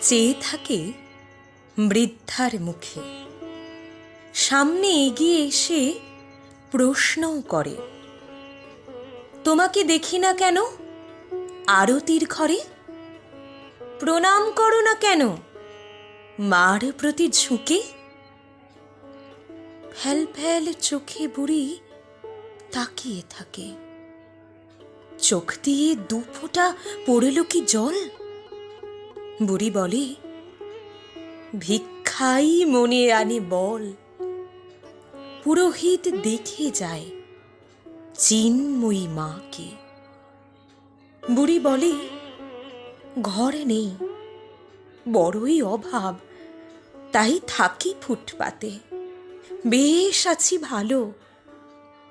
চেয়ে থাকে বৃদ্ধার মুখে। সামনে এগিয়ে এসে প্রশ্নও করে, তোমাকে দেখি না কেন? আরতির ঘরে? প্রণাম করো না কেন? মার প্রতি ঝুঁকে? ফ্যাল ফ্যাল চোখে বুড়ি তাকিয়ে থাকে। চোখ দিয়ে দু ফোঁটা পড়ল কি জল? বুড়ি বলে, ভিক্ষাই মনে আনে বল। পুরোহিত দেখে যায় চিন্ময়ী মাকে। বুড়ি বলে, ঘর নেই। বড়ই অভাব, তাই থাকি ফুটপাতে। বেশ আছি ভালো।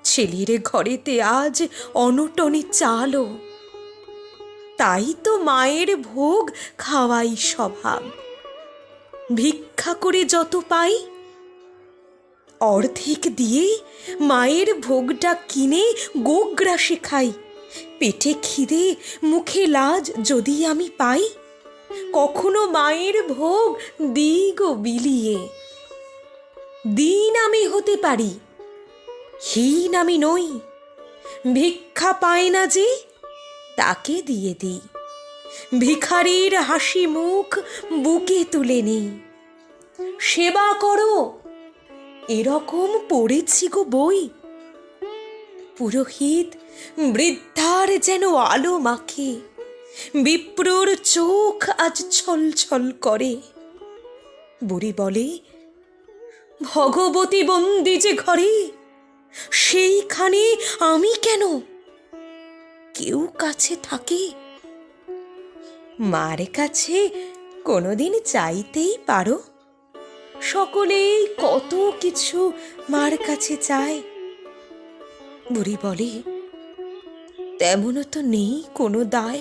ছেলের ঘরেতে আজ অনটনে চালো তাই তো মায়ের ভোগ, খাওয়াই স্বভাব। ভিক্ষা করে যত পাই, অর্ধেক দিয়ে মায়ের ভোগটা কিনে গোগ্রাসে খাই পেটে খিদে, মুখে লাজ যদি আমি পাই, কখনো মায়ের ভোগ দিগো বিলিয়ে। দিন আমি হতে পারি, হীন আমি নই। ভিক্ষা পায় না যে তাকে দিয়ে দিই। ভিখারির হাসি মুখ বুকে তুলে নেই। সেবা করো। এরকম পড়েছি গো বই। পুরোহিত বৃদ্ধার যেন আলো মাখে। বিপ্রুর চোখ আজ ছল ছল করে। বুড়ি বলে, ভগবতী বন্দি যে ঘরে, সেইখানে আমি কেন? কেউ কাছে থাকে? মার কাছে কোনোদিন চাইতেই পারো? সকলেই কত কিছু মার কাছে চায়। বুড়ি বলে তেমনও তো নেই কোনো দায়।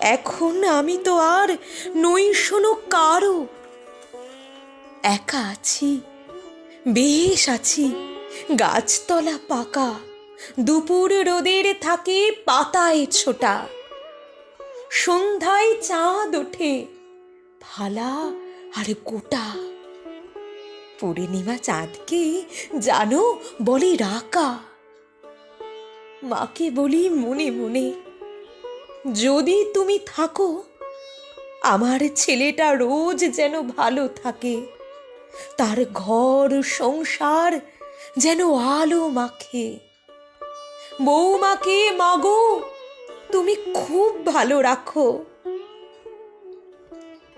এখন আমি তো আর নই শোনো কারও। একা আছি, বেশ আছি, গাছতলা পাকা। দুপুর রোদের থাকে পাতায় ছোটা। সন্ধ্যায় চাঁদ ওঠে ফালা আর গোটা। পূর্ণিমা চাঁদকে জানো বলে রাকা। মাকে বলি মনে মনে, যদি তুমি থাকো, আমার ছেলেটা রোজ যেন ভালো থাকে। তার ঘর, সংসার যেন আলো মাখে। বৌমাকে, মাগো। তুমি খুব ভালো রাখো।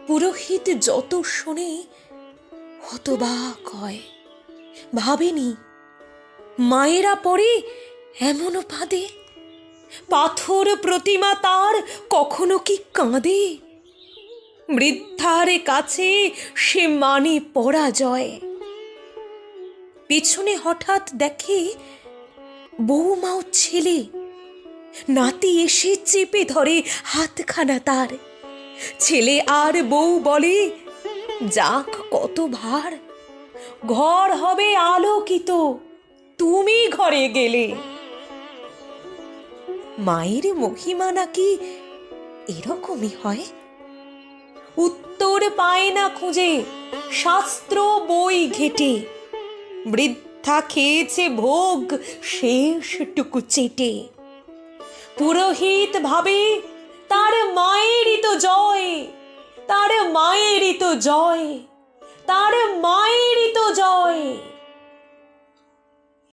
পুরোহিত যত শোনে হতবাক হয়। ভাবেনি, মায়েরা পরে এমনও পাদে পাথর প্রতিমা তার কখনো কি কাঁদে? বৃদ্ধার কাছে সে মানে পরাজয়। পেছনে হঠাৎ দেখে বৌমাও ছেলে। নাতি এসে চেপে ধরে হাতখানা তার। ছেলে আর বউ বলে, যাক কত ভার, ঘর হবে আলোকিত, তুমি ঘরে গেলে। মায়ের মহিমা নাকি এরকমই হয়? উত্তর পায় না খুঁজে, শাস্ত্র বই ঘেটে। বৃদ্ধা খেয়েছে ভোগ শেষটুকু চেটে। পুরোহিত ভাবে তার মায়েরই তো জয়, তার মায়েরই তো জয়, তার মায়েরই তো জয়।